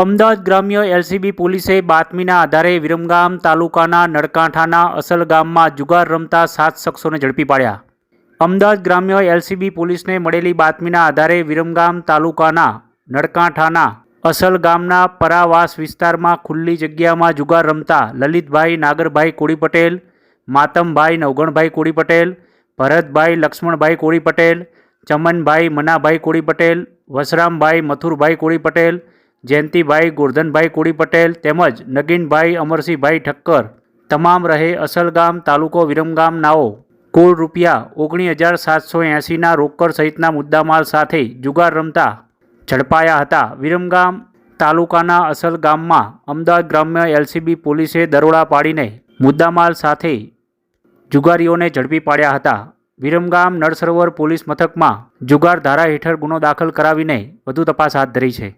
અમદાવાદ ગ્રામ્ય એલસીબી પોલીસે બાતમીના આધારે વિરમગામ તાલુકાના નડકાંઠાના અસલ ગામમાં જુગાર રમતા સાત શખ્સોને ઝડપી પાડ્યા. અમદાવાદ ગ્રામ્ય એલસીબી પોલીસને મળેલી બાતમીના આધારે વિરમગામ તાલુકાના નડકાંઠાના અસલ ગામના પરાવાસ વિસ્તારમાં ખુલ્લી જગ્યામાં જુગાર રમતા લલિતભાઈ, નાગરભાઈ કોળી પટેલ માતમભાઈ, નવગણભાઈ કોળી પટેલ ભરતભાઈ, લક્ષ્મણભાઈ કોળી પટેલ ચમનભાઈ, મનાભાઈ કોળી પટેલ વસરામભાઈ, મથુરભાઈ કોળી પટેલ જયંતિભાઈ ગોરધનભાઈ કોળી પટેલ તેમજ નગીનભાઈ અમરસિંહભાઈ ઠક્કર. તમામ રહે અસલગામ તાલુકો વિરમગામ નાઓ. કુલ રૂપિયા ઓગણીસ હજાર સાતસો એંસીના રોકડ સહિતના મુદ્દામાલ સાથે જુગાર રમતા ઝડપાયા હતા. વિરમગામ તાલુકાના અસલગામમાં અમદાવાદ ગ્રામ્ય એલસીબી પોલીસે દરોડા પાડીને મુદ્દામાલ સાથે જુગારીઓને ઝડપી પાડ્યા હતા. વિરમગામ નળસરોવર પોલીસ મથકમાં જુગાર ધારા હેઠળ ગુનો દાખલ કરાવીને વધુ તપાસ હાથ ધરી છે.